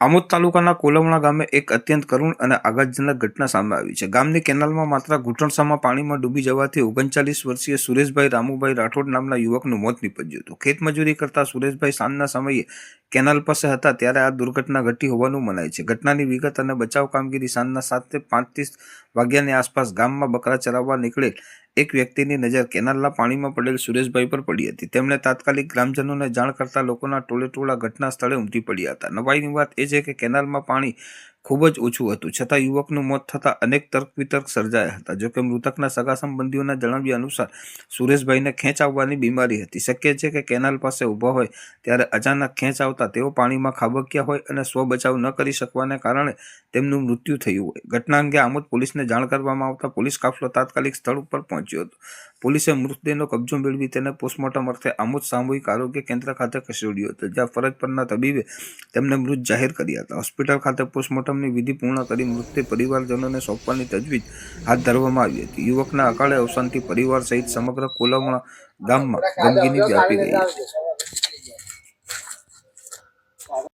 આમોદ તાલુકાના કોલમણા ગામે એક અત્યંત કરુણ અને આઘાતજનક ઘટના સામે આવી છે. ગામની કેનાલમાં માત્ર ઘૂંટણસામાં પાણીમાં ડૂબી જવાથી ઓગણચાલીસ વર્ષીય સુરેશભાઈ રામુભાઈ રાઠોડ નામના યુવકનું મોત નીપજ્યું હતું. ખેતમજૂરી કરતા સુરેશભાઈ સાંજના સમયે કેનાલ પાસે હતા ત્યારે આ દુર્ઘટના ઘટી હોવાનું મનાય છે. ઘટનાની વિગત અને બચાવ કામગીરી સાંજના સાતથી પાંત્રીસ વાગ્યાની આસપાસ ગામમાં બકરા ચરાવવા નીકળેલ એક વ્યક્તિની નજર કેનાલના પાણીમાં પડેલ સુરેશભાઈ પર પડી હતી. તેમણે તાત્કાલિક ગ્રામજનોને જાણ કરતા લોકોના ટોળે ટોળા ઘટના સ્થળે ઉમટી પડ્યા હતા. નવાઈની વાત એ છે કે કેનાલમાં પાણી ખૂબ જ ઓછું હતું. છતાં યુવકનું મોત થતાં અનેક તર્ક વિતર્ક સર્જાયા હતા. જોકે મૃતકના સગા સંબંધીઓના જણાવ્યા અનુસાર, સુરેશભાઈને ખેંચ આવવાની બીમારી હતી. શક્ય છે કે કેનાલ પાસે ઊભા હોય ત્યારે અચાનક ખેંચ આવતા તેઓ પાણીમાં ખાબક્યા હોય અને સ્વ બચાવ ન કરી શકવાને કારણે તેમનું મૃત્યુ થયું હોય. ઘટના અંગે આમોદ પોલીસને જાણ કરવામાં આવતા પોલીસ કાફલો તાત્કાલિક સ્થળ ઉપર પહોંચ્યો હતો. પોલીસે મૃતદેહનો કબજો મેળવી તેને પોસ્ટમોર્ટમ અર્થે આમોદ સામૂહિક આરોગ્ય કેન્દ્ર ખાતે ખસેડ્યો હતો, જ્યાં ફરજ પરના તબીબે તેમને મૃત જાહેર કર્યા હતા. હોસ્પિટલ ખાતે પોસ્ટમોર્ટમની વિધિ પૂર્ણ કરી મૃતદેહ પરિવારજનોને સોંપવાની તજવીજ હાથ ધરવામાં આવી હતી. યુવકના અકાળે અવસાનથી પરિવાર સહિત સમગ્ર કોલમણા ગામમાં ગમગીની વ્યાપી ગઈ છે.